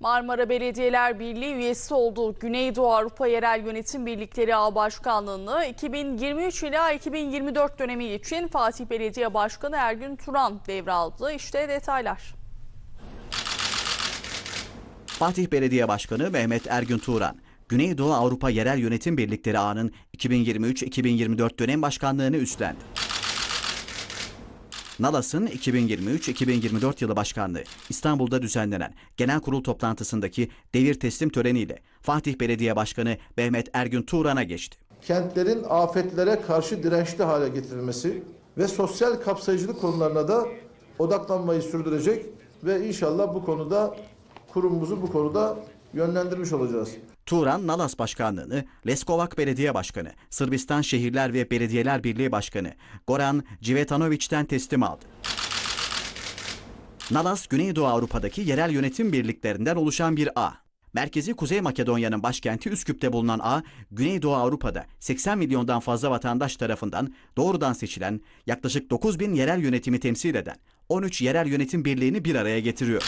Marmara Belediyeler Birliği üyesi olduğu Güneydoğu Avrupa Yerel Yönetim Birlikleri Ağ Başkanlığı'nı 2023 ila 2024 dönemi için Fatih Belediye Başkanı Ergün Turan devraldı. İşte detaylar. Fatih Belediye Başkanı Mehmet Ergün Turan, Güneydoğu Avrupa Yerel Yönetim Birlikleri Ağı'nın 2023-2024 dönem başkanlığını üstlendi. NALAS'ın 2023-2024 yılı başkanlığı İstanbul'da düzenlenen genel kurul toplantısındaki devir teslim töreniyle Fatih Belediye Başkanı Mehmet Ergün Turan'a geçti. kentlerin afetlere karşı dirençli hale getirilmesi ve sosyal kapsayıcılık konularına da odaklanmayı sürdürecek ve inşallah bu konuda kurumumuzu bu konuda yönlendirmiş olacağız. Turan, Nalas Başkanlığını Leskovak Belediye Başkanı, Sırbistan Şehirler ve Belediyeler Birliği Başkanı Goran Civetanoviç'ten teslim aldı. Nalas, Güneydoğu Avrupa'daki yerel yönetim birliklerinden oluşan bir ağ. Merkezi Kuzey Makedonya'nın başkenti Üsküp'te bulunan ağ, Güneydoğu Avrupa'da 80 milyondan fazla vatandaş tarafından doğrudan seçilen yaklaşık 9 bin yerel yönetimi temsil eden 13 yerel yönetim birliğini bir araya getiriyor.